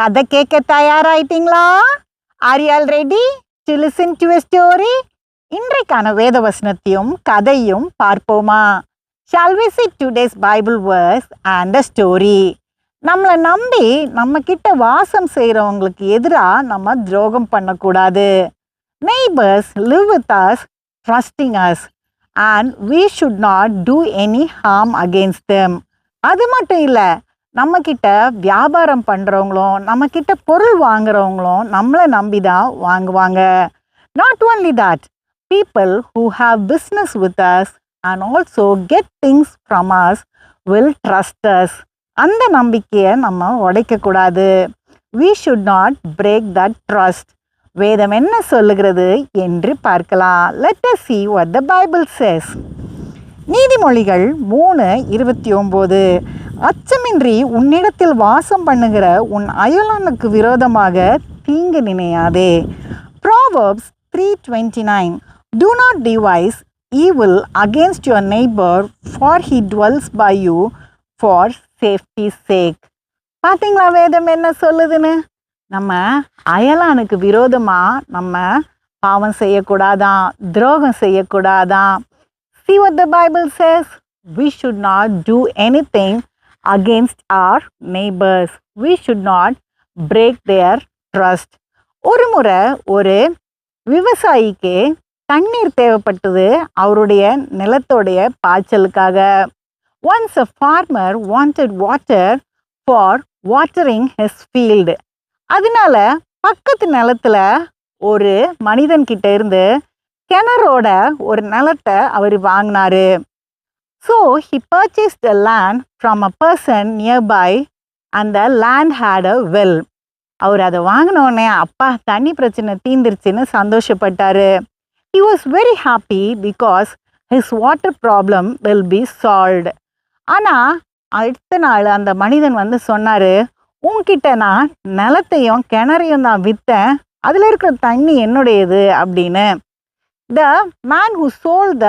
கதை கேட்க தயாராயிட்டீங்களா? Are you all ready to listen to story இன்றைக்கான வேத வசனத்தையும் கதையும் பார்ப்போமா? Shall we see today's Bible verse and a story நம்மளை நம்பி நம்ம கிட்ட வாசம் செய்கிறவங்களுக்கு எதிராக நம்ம துரோகம் பண்ணக்கூடாது. Neighbours live with us trusting us and we should not do any harm against them அது மட்டும் இல்லை நம்மக்கிட்ட வியாபாரம் பண்ணுறவங்களும் நம்மக்கிட்ட பொருள் வாங்குறவங்களும் நம்மளை நம்பி தான் வாங்குவாங்க not only that people who have business with us and also get things from us will trust அந்த நம்பிக்கையை நம்ம உடைக்கக்கூடாது we should not break that trust வேதம் என்ன சொல்லுகிறது என்று பார்க்கலாம் let us see what the Bible says நீதிமொழிகள் மூணு இருபத்தி ஒம்பது அச்சமின்றி உன்னிடத்தில் வாசம் பண்ணுகிற உன் அயலானுக்கு விரோதமாக தீங்கு நினையாதே. Proverbs three twenty nine do not devise evil against your neighbour for he dwells by you for safety sake பார்த்தீங்களா வேதம் என்ன சொல்லுதுன்னு? நம்ம அயலானுக்கு விரோதமாக நம்ம பாவம் செய்யக்கூடாதான் துரோகம் செய்யக்கூடாதான். See the Bible Bible we We should not do anything against our neighbours we should not break their trust ஒரு முறை ஒரு விவசாயிக்கு தண்ணீர் தேவைப்பட்டது அவருடைய நிலத்தோடைய பாய்ச்சலுக்காக. Once a farmer wanted water for watering his field அதனால பக்கத்து நிலத்துல ஒரு மனிதன்கிட்ட இருந்து கிணறோட ஒரு நிலத்தை அவர் வாங்கினாரு. So he purchase the land from a person nearby அந்த லேண்ட் ஹேட் அ வெல் அவர் அதை வாங்கினோடனே அப்பா தண்ணி பிரச்சனை தீந்துருச்சுன்னு சந்தோஷப்பட்டார். He was very happy because his water problem will be solved ஆனால் அடுத்த நாள் அந்த மனிதன் வந்து சொன்னார் உங்ககிட்ட நான் நிலத்தையும் கிணறையும் தான் விற்றேன் அதில் இருக்கிற தண்ணி என்னுடையது? அப்படின்னு. The man who sold the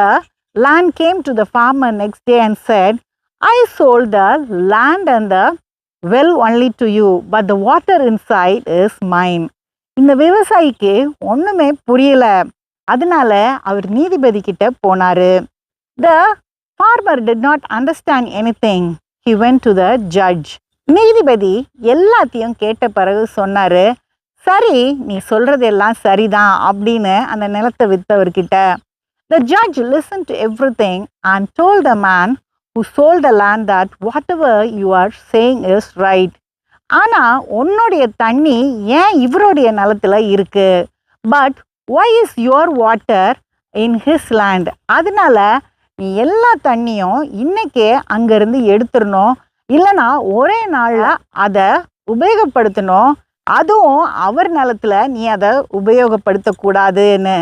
land came to the farmer next day and said, I sold the land and the well only to you, but the water inside is mine. இந்த விவசாயிக்கு ஒன்றுமே புரியல. அதனால அவர் நீதிபதி கிட்ட போனாரு. The farmer did not understand anything he went to the judge நீதிபதி எல்லாத்தையும் கேட்ட பிறகு சொன்னாரு சரி நீ சொல்றது எல்லாம் சரிதான் அப்படின்னு அந்த நிலத்தை விற்றவர்கிட்ட the judge listen to everything and the the man sold sold the land that whatever you are saying is right ஆனால் உன்னுடைய தண்ணி ஏன் இவருடைய நிலத்தில் இருக்கு? But why is your water in his land அதனால நீ எல்லா தண்ணியும் இன்னைக்கே அங்கேருந்து எடுத்துடணும். இல்லைனா ஒரே நாளில் அதை உபயோகப்படுத்தணும். அதுவும் அவர் நிலத்தில் நீ அதை உபயோகப்படுத்தக்கூடாதுன்னு.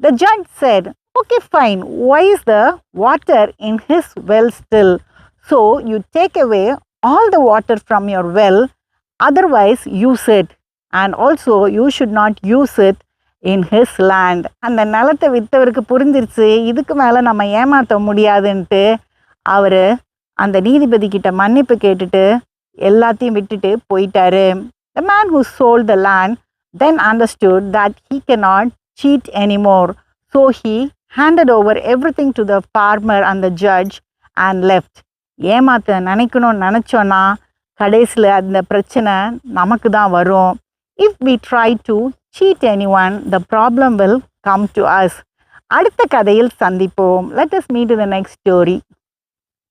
The judge said okay fine why is the water in his well still so you take away all the water from your well otherwise use it and also you should not use it in his land அந்த நிலத்தை விற்றவருக்கு புரிஞ்சிருச்சு. இதுக்கு மேலே நம்ம ஏமாற்ற முடியாதுன்ட்டு அவர் அந்த நீதிபதி கிட்ட மன்னிப்பு கேட்டுட்டு எல்லாத்தையும் விட்டுட்டு போயிட்டாரு. The man who sold the land then understood that he cannot cheat anymore. So he handed over everything thing to the farmer அந்த ஜட்ஜ் அண்ட் லெஃப்ட் ஏமாத்த நினைக்கணும்னு நினச்சோன்னா கடைசியில் அந்த பிரச்சனை நமக்கு தான் வரும். If we try to cheat any one the problem will come to us அடுத்த கதையில் சந்திப்போம். Let us meet the next story